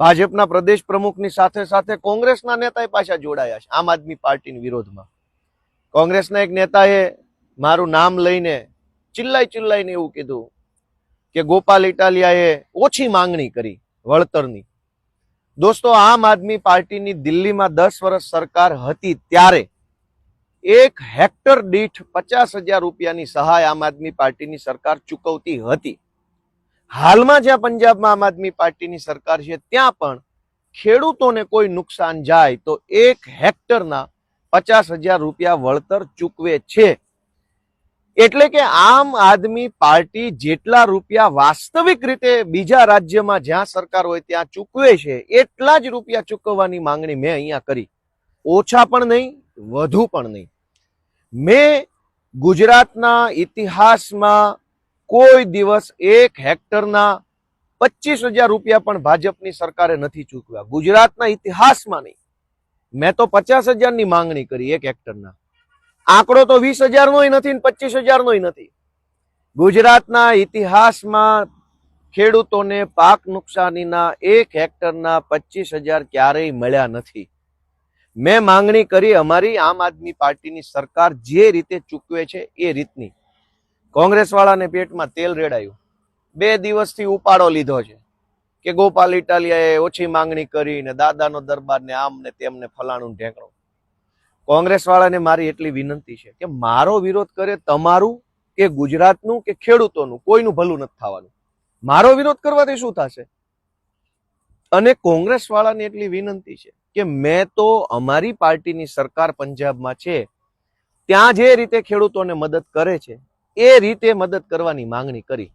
ભાજપના પ્રદેશ પ્રમુખની સાથે સાથે કોંગ્રેસના નેતાએ પાછા જોડાયા છે, આમ આદમી પાર્ટીની વિરોધમાં. કોંગ્રેસના એક નેતાએ મારું નામ લઈને ચિલ્લાઈ ચિલ્લાઈને એવું કીધું કે ગોપાલ ઇટાલિયાએ ઓછી માંગણી કરી વળતરની. દોસ્તો, આમ આદમી પાર્ટીની દિલ્હીમાં દસ વર્ષ સરકાર હતી ત્યારે એક હેક્ટર દીઠ પચાસ હજાર રૂપિયાની સહાય આમ આદમી પાર્ટીની સરકાર ચૂકવતી હતી. હાલમાં જ્યાં પંજાબમાં આમ આદમી પાર્ટીની સરકાર છે, ત્યાં પણ ખેડૂતોને કોઈ નુકસાન જાય તો એક હેક્ટરના પચાસ હજાર રૂપિયા વળતર ચૂકવે છે. એટલે કે આમ આદમી પાર્ટી જેટલા રૂપિયા વાસ્તવિક રીતે બીજા રાજ્યમાં જ્યાં સરકાર હોય ત્યાં ચૂકવે છે, એટલા જ રૂપિયા ચૂકવવાની માંગણી મેં અહીંયા કરી. ઓછા પણ નહીં, વધુ પણ નહીં. મેં ગુજરાતના ઇતિહાસમાં કોઈ દિવસ એક હેક્ટરના પચીસ હજાર રૂપિયા પણ ભાજપની સરકારે નથી ચૂકવ્યા. ગુજરાતના ઇતિહાસમાં નહીં. મેં તો પચાસ હજારની માંગણી કરી એક હેક્ટરના. આંકડો તો વીસ હજારનો નથી ને પચીસ હજારનોય નથી. ગુજરાતના ઇતિહાસમાં ખેડૂતોને પાક નુકસાનીના એક હેક્ટરના પચીસ હજાર ક્યારેય મળ્યા નથી. મેં માંગણી કરી અમારી આમ આદમી પાર્ટીની સરકાર જે રીતે ચૂકવે છે એ રીતની. કોંગ્રેસ વાળાને પેટમાં તેલ રેડાયું. બે દિવસથી ઉપાડો લીધો છે કે ગોપાલ ઇટાલિયાએ ઓછી માંગણી કરી ને દાદાનો દરબારને આમ ને તેમને ફલાણું ઢેંકણું. કોંગ્રેસવાળાને કોંગ્રેસ વાળાને મારી એટલી વિનંતી છે કે મારો વિરોધ કરે તમારું કે ગુજરાતનું કે ખેડૂતોનું, કોઈનું ભલું નથી થવાનું. મારો વિરોધ કરવાથી શું થશે? અને કોંગ્રેસ વાળાને એટલી વિનંતી છે કે મેં તો અમારી પાર્ટીની સરકાર પંજાબમાં છે, ત્યાં જે રીતે ખેડૂતોને મદદ કરે છે એ રીતે મદદ કરવાની માંગણી કરી.